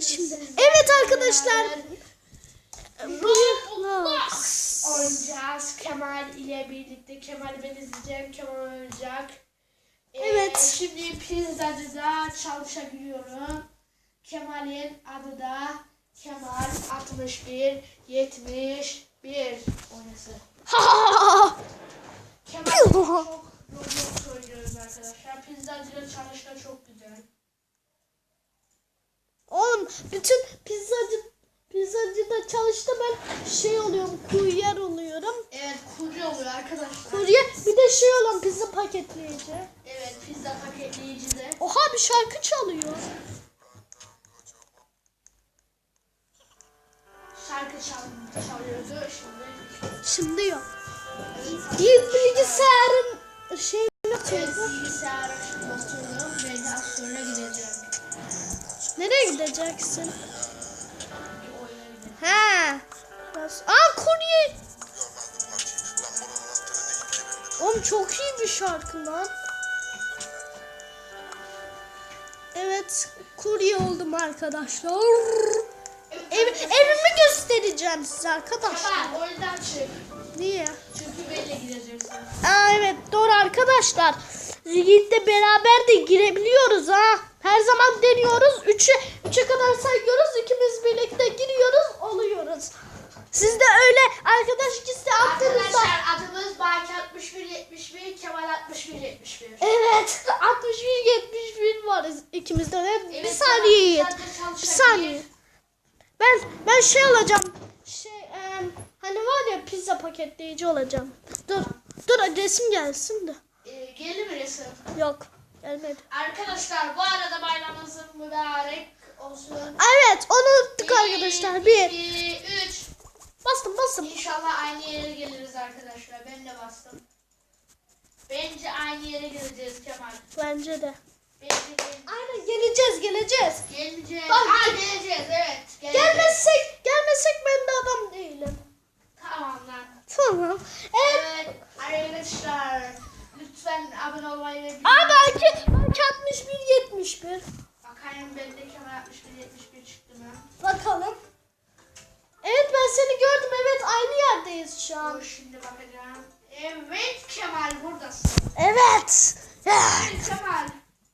Şimdi evet arkadaşlar. Roblox oynayacağız Kemal ile birlikte. Kemal ben izleyeceğim, Kemal oynayacak. Ee, Evet. Şimdi pizzacıda çalışabiliyorum. Kemal'in adı da Kemal 61 71 oynasın. Kemal çok Roblox oynuyoruz arkadaşlar. Pizzacıda çalışma çok güzel. Oğlum bütün pizzacı pizzacıda çalıştı ben şey oluyorum kuryer oluyorum. Evet kurye oluyor arkadaşlar. Kurye bir de şey olan pizza paketleyici. Evet pizza paketleyici de. Oha bir şarkı çalıyor. Şarkı çal çalıyordu şimdi. Şimdi yok. Bir bilgisayarın şeyini Gideceğim. He. Nasıl? Aa kurye. Oğlum çok iyi bir şarkı lan. Evet, kurye oldum arkadaşlar. Ev, evimi göstereceğim size arkadaşlar. Tamam oyundan çık. Niye? Çünkü belli gideceksin. Aa evet doğru arkadaşlar. Ligde beraber de girebiliyoruz ha. Her zaman deniyoruz. 3'e 3'e kadar sayıyoruz. İkimiz birlikte giriyoruz, oluyoruz. Siz de öyle arkadaş ikisi attığınızda. Arkadaşlar adımız Baki 61 71 Kemal 61 71. Evet 61 71 varız ikimizde de. bir Evet, saniye Yiğit. Bir saniye. Ben ben şey alacağım. Şey em, hani var ya pizza paketleyici olacağım. Dur. Dur resim gelsin de. Ee, geldi mi resim? Yok. Gelmedi. Arkadaşlar bu arada bayramınızın mübarek olsun. Evet onu unuttuk arkadaşlar. Bir. 2, 3. Bastım bastım. İnşallah aynı yere geliriz arkadaşlar. Ben de bastım. Bence aynı yere geleceğiz Kemal. Bence de. Bence Aynen geleceğiz geleceğiz. gelmeyeceğiz. Bak- Aa geleceğiz evet. Geleceğiz. Gelmezsek gelmesek ben de adam değilim. Tamam lan. Tamam. Evet. Evet arkadaşlar lütfen abone olmayı ve Aa belki 61 71. Bende 61 71 çıktı mı? Bakalım. Evet ben seni gördüm. Evet aynı yerdeyiz şu an. Dur şimdi bakacağım. Evet Kemal buradasın. Evet. Evet Kemal.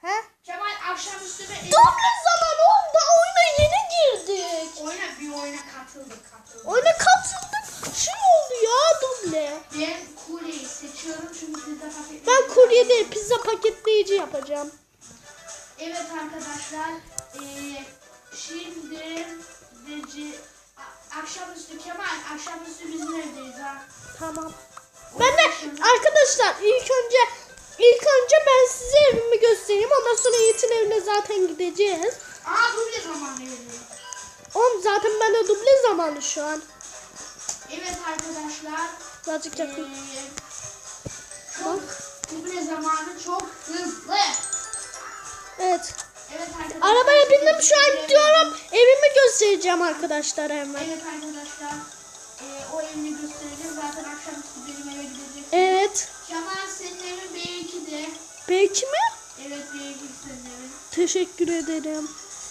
He? Kemal akşamüstü ve Duble zaman oldu. Oyuna yeni girdik. oyuna bir oyuna katıldık katıldık. Oyuna katıldık. Şey oldu ya duble. Ben kuryeyi seçiyorum çünkü pizza paketi. Ben kurye değil pizza paketleyici yapacağım. Zamanı şu an. Evet arkadaşlar. Birazcık yakın. eee, çok duble zamanı çok hızlı. Evet. Evet arkadaşlar. Arabaya bindim şu an gidiyorum. Evimi göstereceğim arkadaşlar hemen. Evet arkadaşlar. Eee, o evini göstereceğim. Zaten akşamüstü benim eve gidecek. Evet. Kemal senin evin B2'de. Belki mi? Evet B2 senin evin. Teşekkür ederim.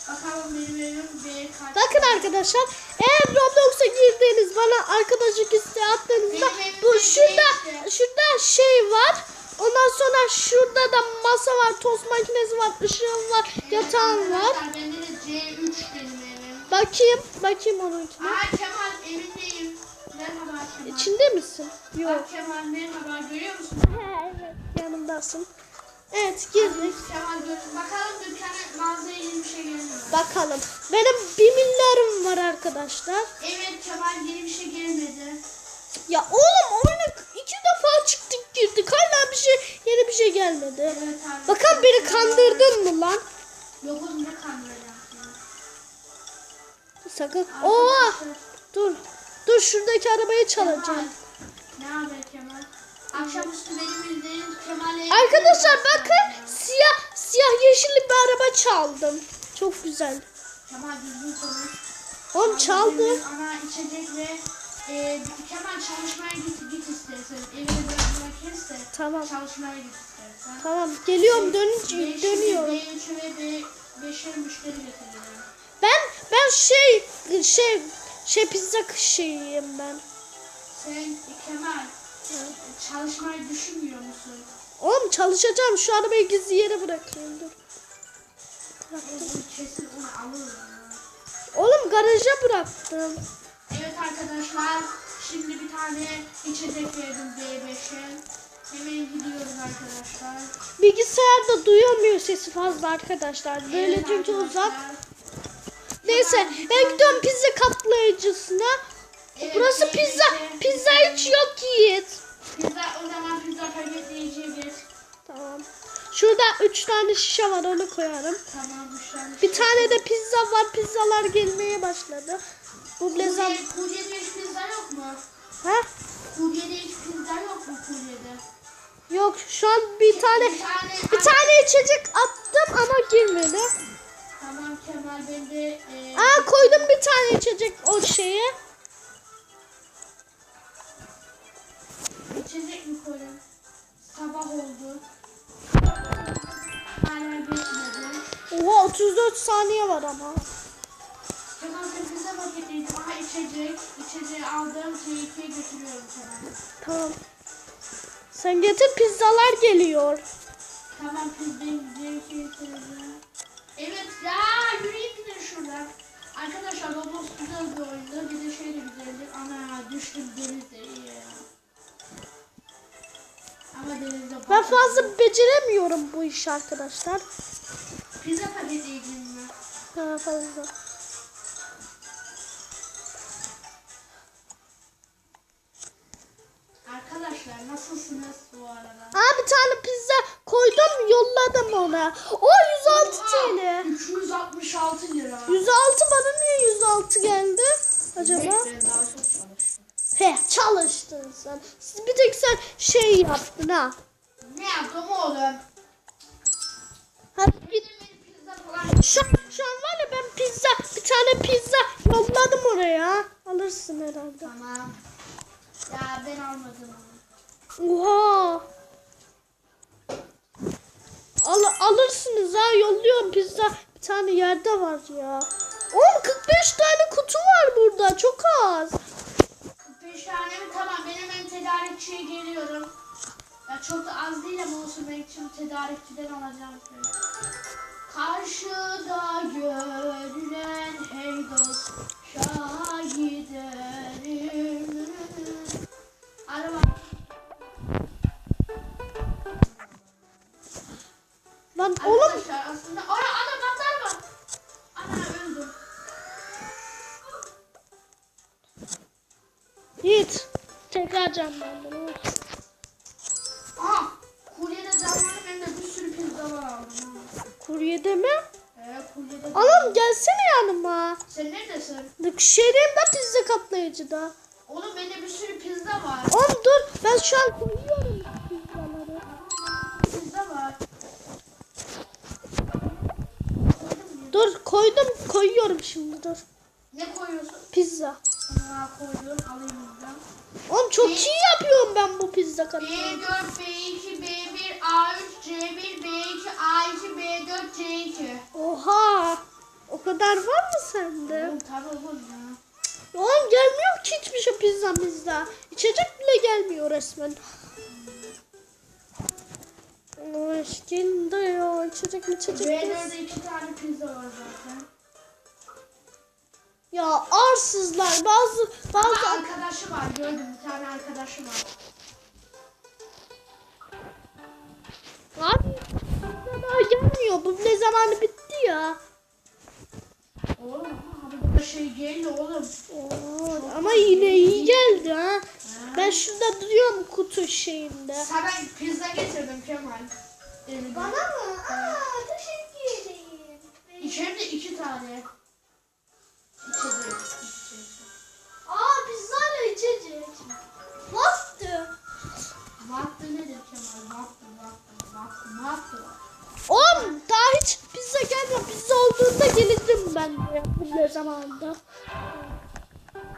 Bakalım benim evim kaç. Bakın arkadaşlar eğer Roblox'a girdiğiniz bana arkadaşlık isteği attığınızda bu şurada şurada şey var. Ondan sonra şurada da masa var, tost makinesi var, ışığım var, yatağım var. Arkadaşlar bende de C3 benim evim. Bakayım, bakayım onunkine. Aa Kemal evindeyim. Merhaba Kemal. İçinde misin? Yok. Bak Kemal merhaba görüyor musun? He, evet. Yanımdasın. Evet girdik. Kemal gör. Bakalım dükkana mağazaya yeni bir şey gelmiyor. Bakalım. Benim bir milyarım var arkadaşlar. Evet Kemal yeni bir şey gelmedi. Ya oğlum oyuna iki defa çıktık girdik. Hala bir şey yeni bir şey gelmedi. Evet abi. Bakalım beni kandırdın mı lan? Yok oğlum ne kandıracağım. Sakın. Oha! Dur. Dur şuradaki arabayı çalacağım. Ne haber Kemal? Akşamüstü benim bildiğin Kemal'e... Arkadaşlar bakın siyah siyah yeşilli bir araba çaldım. Çok güzel. Kemal düzgün konuş. Oğlum çaldı. Ana içecek ve e, Kemal çalışmaya git git istersen. Evini bırakmak kes de Tamam. çalışmaya git istersen. Tamam. Geliyorum dönünce B3'e dönüyorum. B3'e ve B5'e müşteri getiriyorum. Ben ben şey şey şey pizza şeyiyim ben. Sen Kemal çalışmayı düşünmüyor musun? Oğlum çalışacağım. Şu arabayı gizli yere bırakayım dur. Oğlum kesin onu alır. Oğlum garaja bıraktım. Evet arkadaşlar şimdi bir tane içecek verdim D5'e. Hemen gidiyoruz arkadaşlar. Bilgisayarda duyamıyor sesi fazla arkadaşlar. Böyle Evet çünkü arkadaşlar. uzak. Neyse ben gidiyorum pizza katlayıcısına. Tane şişe var onu koyarım. Tamam müşteri. Bir tane de pizza var. Pizzalar gelmeye başladı. Bu? Kurye, kuryede hiç pizza yok mu? Ha? Kuryede hiç pizza yok mu kuryede? Yok şu an bir tane Bir tane, bir tane içecek attım ama girmedi. Tamam Kemal ben de e, Aa koydum bir tane içecek o şeye. içecek mi koyayım? Sabah oldu. Hala geçmedi. Oha 34 saniye var ama. Ben pizza paketliydim. Aha içecek. İçeceği aldım. T2'ye götürüyorum Kemal. Tamam. Sen getir pizzalar geliyor. Tamam pizzayı T2'ye götüreceğim. Evet ya yürüyün gidin şuradan. Arkadaşlar Roblox güzel bir oyundu. Bir de şey de güzeldi. Ana düştüm denizde Ben fazla beceremiyorum bu işi arkadaşlar. Pizza paketliydim mi? Ha fazla. Arkadaşlar nasılsınız bu arada? Aa bir tane pizza koydum yolladım ona. O 106 TL. 366 lira. 106 bana niye 106 geldi acaba? Çalıştım. He çalıştın sen. Siz bir tek sen şey yaptın ha. Ne yaptım oğlum? Hadi git. Şu, şu an var ya ben pizza bir tane pizza yolladım oraya. Alırsın herhalde. Tamam. Ya ben almadım onu. Oha. Al, alırsınız ha yolluyorum pizza. Bir tane yerde var ya. Oğlum 45 tane kutu var burada çok az. 45 tane mi? Tamam ben hemen tedarikçiye geliyorum. Ya çok da az değil ama olsun ben için tedarikçiden alacağım. Karşıda görülen hey dost şaha giderim. Araba. Lan oğlum Arkadaşlar aslında ara Yiğit. Tekrar canlandım. Aha kuryede canlandım hem de bir sürü pizzalar aldım. Kuryede mi? Ee, kuryede Oğlum gelsene yanıma. Sen neredesin? Şeydeyim de pizza katlayıcıda. Oğlum bende bir sürü pizza var. Oğlum dur ben şu an koyuyorum pizzaları. Pizza var. Dur koydum koyuyorum şimdi dur. Ne koyuyorsun? Pizza. Koydum alayım buradan. Oğlum çok iyi yapıyorum ben bu pizza katlayıcı. B4, B2, B1, A3, C1, B2, A2, B4, C2. Oha. O kadar var mı sende? Oğlum tabii oğlum ya. Oğlum gelmiyor ki hiçbir şey pizzamızda. İçecek bile gelmiyor resmen. Gelin de ya. İçecek mi içecek mi? B4'de iki tane pizza var zaten. Ya arsızlar bazı bazı arkadaşı var gördüm bir tane arkadaşı var. abi daha gelmiyor. Bu ne zamanı bitti ya. Oğlum abi böyle şey geldi oğlum. Oo, ama yine iyi geldi ha. Ben şurada duruyorum kutu şeyinde. Sana pizza getirdim Kemal. Evine. mı? Aa, teşekkür ederim. İçeride iki tane. Oğlum daha hiç pizza gelmiyor. Pizza olduğunda gelirdim ben de. Bu zamanında.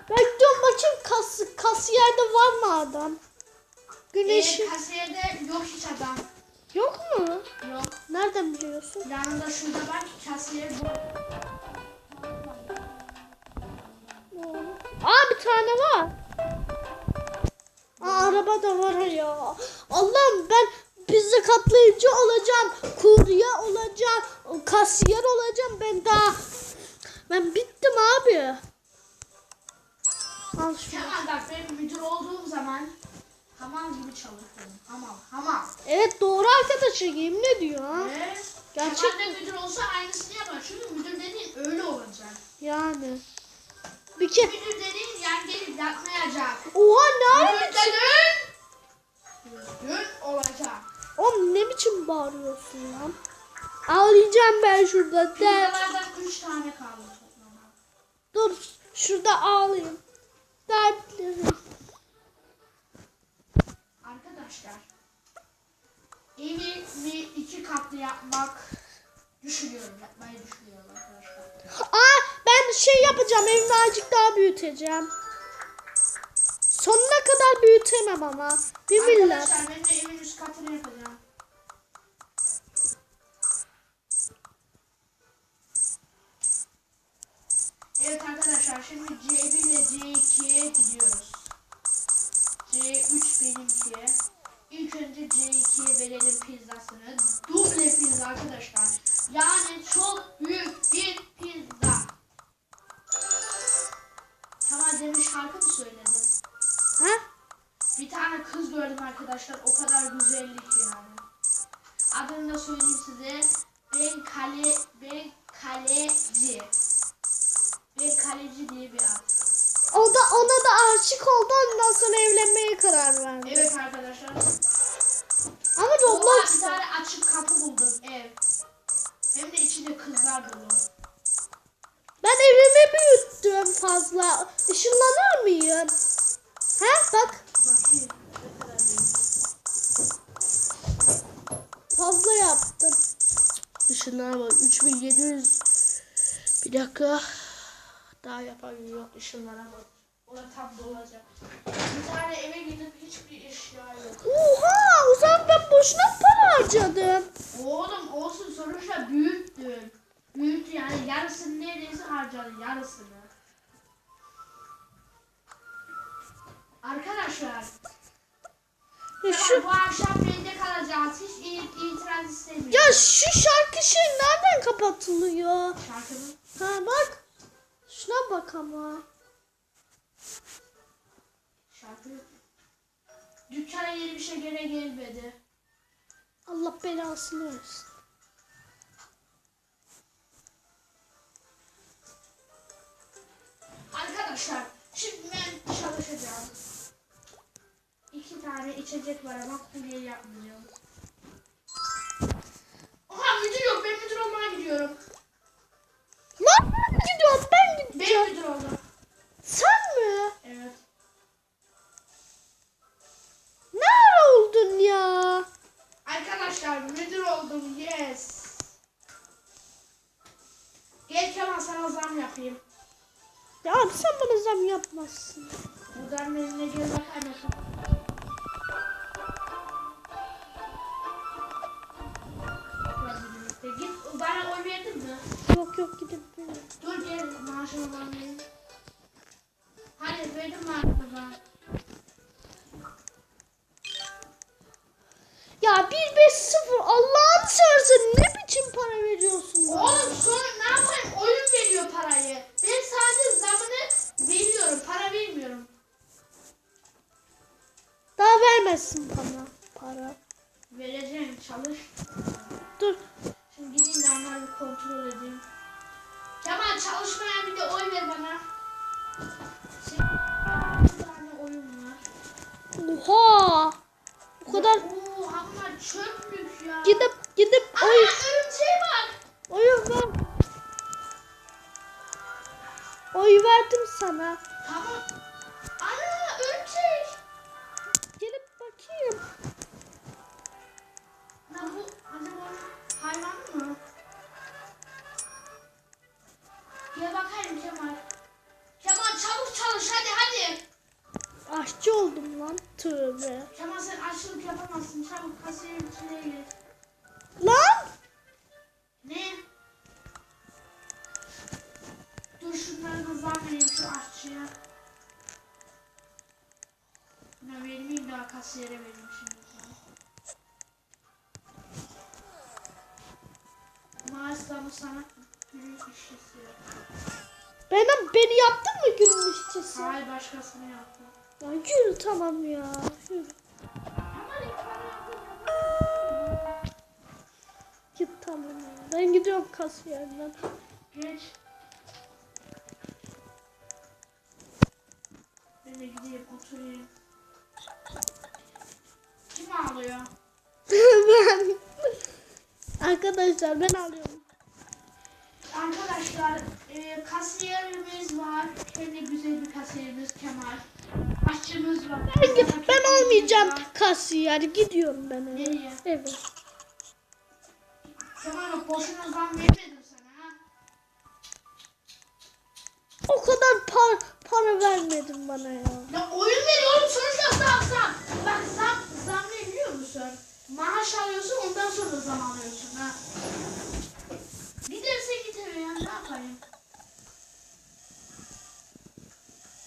Ben diyorum bakayım kas, kasiyerde var mı adam? Güneş. Ee, kasiyerde yok hiç adam. Yok mu? Yok. Nereden biliyorsun? Yanında şurada bak kasiyer bu. Aa bir tane var. Aa, araba da var ya. Allah'ım ben pizza katlayıcı olacağım. Kurye olacağım. Kasiyer olacağım. Ben daha ben bittim abi. Al şunu. Kemal bak ben müdür olduğum zaman hamam gibi çalışıyorum. Hamam, hamam. Evet doğru arkadaşlar yemin ediyor. Ve Gerçek Kemal de müdür olsa aynısını yapar. Çünkü müdür dediğin öyle olacak. Yani. Bir ke Müdür dediğin yatmayacak. Oha ne dediğin düzgün olacak. Oğlum ne biçim bağırıyorsun lan? Ağlayacağım ben şurada. Pizzalardan üç tane kaldı toplama. Dur şurada ağlayayım. Dertlerim. Arkadaşlar evimi iki katlı yapmak düşünüyorum. Yapmayı düşünüyorum arkadaşlar. Aa ben şey yapacağım evimi azıcık daha büyüteceğim. Sonuna kadar büyütemem ama. Bir millet. Arkadaşlar ben de evin üst katını yapacağım. Evet arkadaşlar şimdi C1 ile C2'ye gidiyoruz. C3 benimki. İlk önce C2'ye verelim pizzasını. Duble pizza arkadaşlar. Yani çok büyük bir pizza. Kemal demiş şarkı mı söyledin? Ha? Bir tane kız gördüm arkadaşlar. O kadar güzellik yani. Adını da söyleyeyim size. Ben kale ben kaleci. Ben kaleci diye bir ad. O da ona da aşık oldu ondan sonra evlenmeye karar verdi. Evet arkadaşlar. Ama Oha bir Roblox tane açık kapı buldum ev. Hem de içinde kızlar dolu. ben evimi büyüttüm fazla. Işınlanır mıyım? Ha bak fazla yaptım. Işınlar var 3700. Bir dakika. Daha yapamıyorum yok ışınlara bak. Ona tam dolacak. Bir tane eve gidip hiçbir eşya yok. Oha o zaman ben boşuna para harcadım. Oğlum olsun sonuçta büyüktün. Büyüktü yani yarısını neredeyse harcadı yarısını. Arkadaşlar Ya şu... bu akşam bende kalacağız. Hiç it- itiraz istemiyorum. ya şu şarkı şey nereden kapatılıyor? Şarkının Ha bak. Şuna bak ama. şarkı Dükkana yeni bir şey gene gelmedi. Allah belasını versin. Arkadaşlar şimdi ben çalışacağım. İki tane içecek var ama kurye yapmıyorum. Oha müdür yok ben müdür olmaya gidiyorum. Lan ben gidiyorum ben Ben gideceğim. müdür oldum. Sen mi? Evet. Nerede oldun ya? Arkadaşlar müdür oldum yes. Gel Kemal sana zam yapayım. Ya abi sen bana zam yapmazsın. Ya 1-5-0 Allah'ını seversen ne biçim para veriyorsun lan? Oğlum sonra ne yapayım? Oyun veriyor parayı. Ben sadece zamını veriyorum. Para vermiyorum. Daha vermezsin bana para. Vereceğim çalış. Dur. Şimdi gideyim de onları bir kontrol edeyim. Kemal çalışmayan bir de oy ver bana. Senin bir tane oyun var. Oha. O kadar Oo çöplük ya. gidip gidip Aa oy örümceğe bak. oy ver. Oy verdim sana. Tamam. Kasiyere vereyim şimdi. Maaş zamı sana günün işçisi. Benim beni yaptın mı günün işçisi? Hayır başkasını yaptı. Ya yürü tamam ya. Yürü. Git tamam ya. Ben gidiyorum kasiyerden. Geç. Ben de gideyim oturayım. Kim ağlıyor? ben. Arkadaşlar ben alıyorum. Arkadaşlar e, kasiyerimiz var. De güzel bir kasiyerimiz Kemal. Aşçımız var. Ben, Paketimiz ben olmayacağım var. kasiyer. Gidiyorum ben eve. Nereye? Evet. Kemal bak boşuna zam vermedim sana ha. O kadar par para vermedin bana ya. Ya oyun veriyorum sonuçta zam zam. Bak zam, musun? Maaş alıyorsun ondan sonra zam alıyorsun ha. Giderse git eve ya ne yapayım?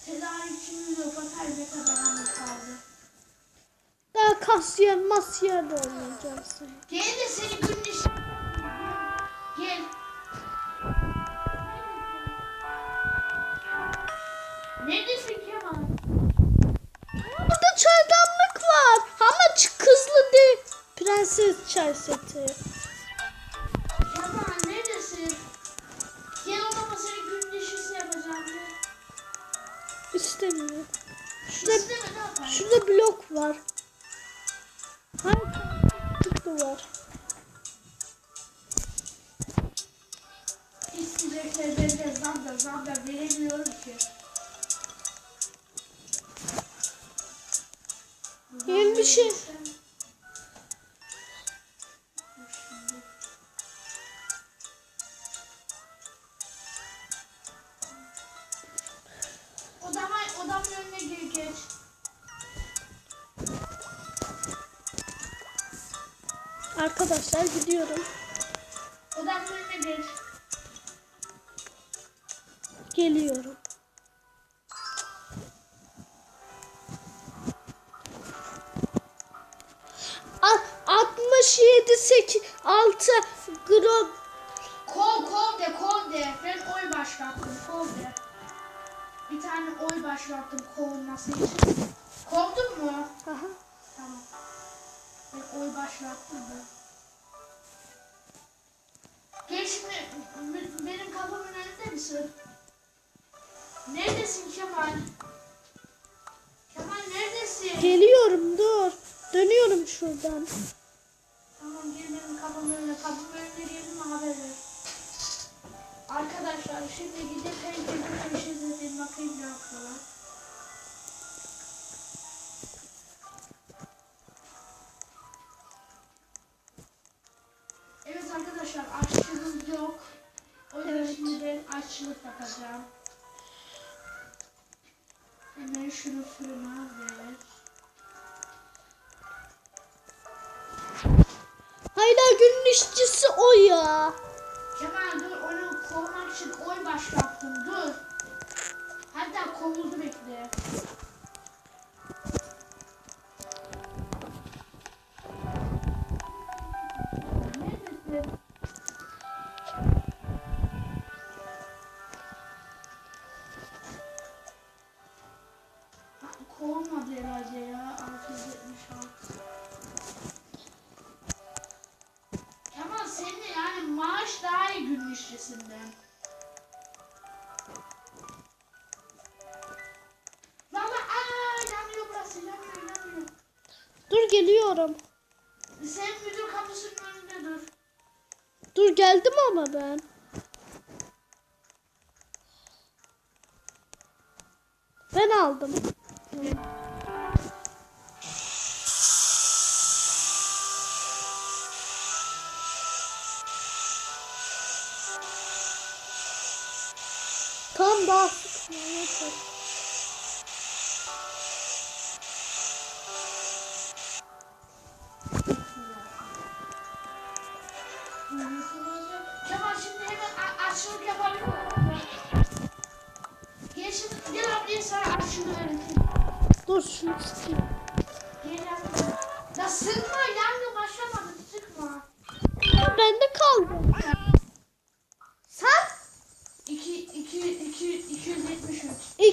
Tedarikçimiz yok bakar ne kadar hamur kaldı. Daha kasiyer masiyer de olmayacağım sen. Gel de seni günün iş... var. Ama ç- kızlı değil. Prenses çay seti. Kemal neredesin? Gel odama seni günün işisi yapacağım. İstemiyorum. Şurada, İsteme şurada blok var. Hayır. Çıktı var. İsteyecekler ben de zam da zam da veremiyorum ki. Bir şey. Odama, odamın önüne gir geç. Arkadaşlar gidiyorum. Odamın önüne geç. Geliyorum. Başlattım kovulması için. Kovdun mu? Aha. Tamam. Ben oy başlattım da. Gel şimdi benim kapımın önünde misin? Neredesin Kemal? Kemal neredesin? Geliyorum dur. Dönüyorum şuradan. Tamam gel benim kapımın önüne. Kapımın önüne gelin haber ver. Arkadaşlar şimdi gidip teşhis edin bakayım ne yapıyorlar. Yok. O yüzden Evet. şimdi ben aşçılık bakacağım. Hemen şunu fırına ver. Hala günün işçisi o ya. Kemal dur onu kovmak için oy başlattım dur. Hatta kovuldu bekle. Geliyorum. Sen müdür kapısının önünde dur. Dur geldim ama ben. Ben aldım. Tam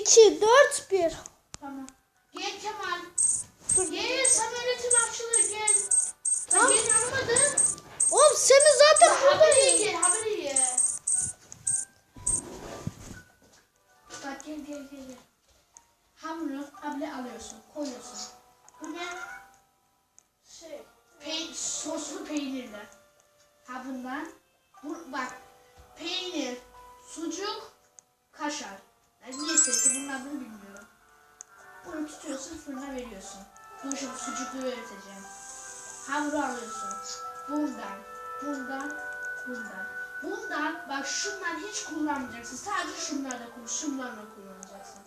içi dört bir. Tutuyorsun fırına veriyorsun. Şimdi sucuklu öğreteceğim. Hamuru alıyorsun. Bundan, bundan, bundan. Bundan bak şundan hiç kullanmayacaksın. Sadece şunlarla kullan, şunlarla kullanacaksın.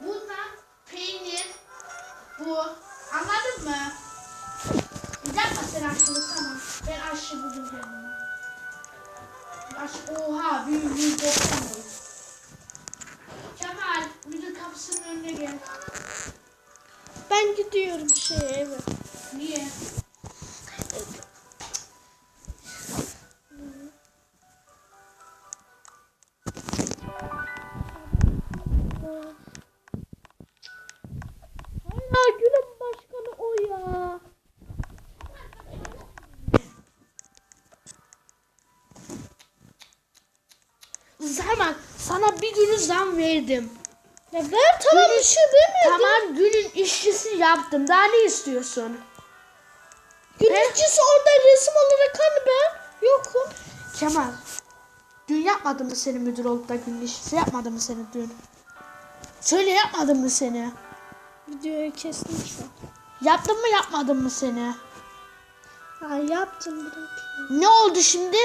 Bundan peynir, bu. Anladın mı? Yapma sen aşçılık tamam. Ben aşçı buldum kendime. Aşçı, oha büyük büyük doksan boy. Kemal müdür kapısının önüne gel. Ben gidiyorum şeye eve. Niye? Hala günün başkanı o ya. Zaman sana bir günü zam verdim. Ya ver tamam bir şey demedim. Tamam günün işçisi yaptım. Daha ne istiyorsun? Gündüzcüsü orada resim olarak hani ben yokum. Kemal. Dün yapmadın mı seni müdür olup da günün işçisi yapmadın mı seni dün? Söyle yapmadın mı seni? Videoyu kestim şu an. Yaptın mı yapmadın mı seni? Ha yaptım bırak. Ne oldu şimdi?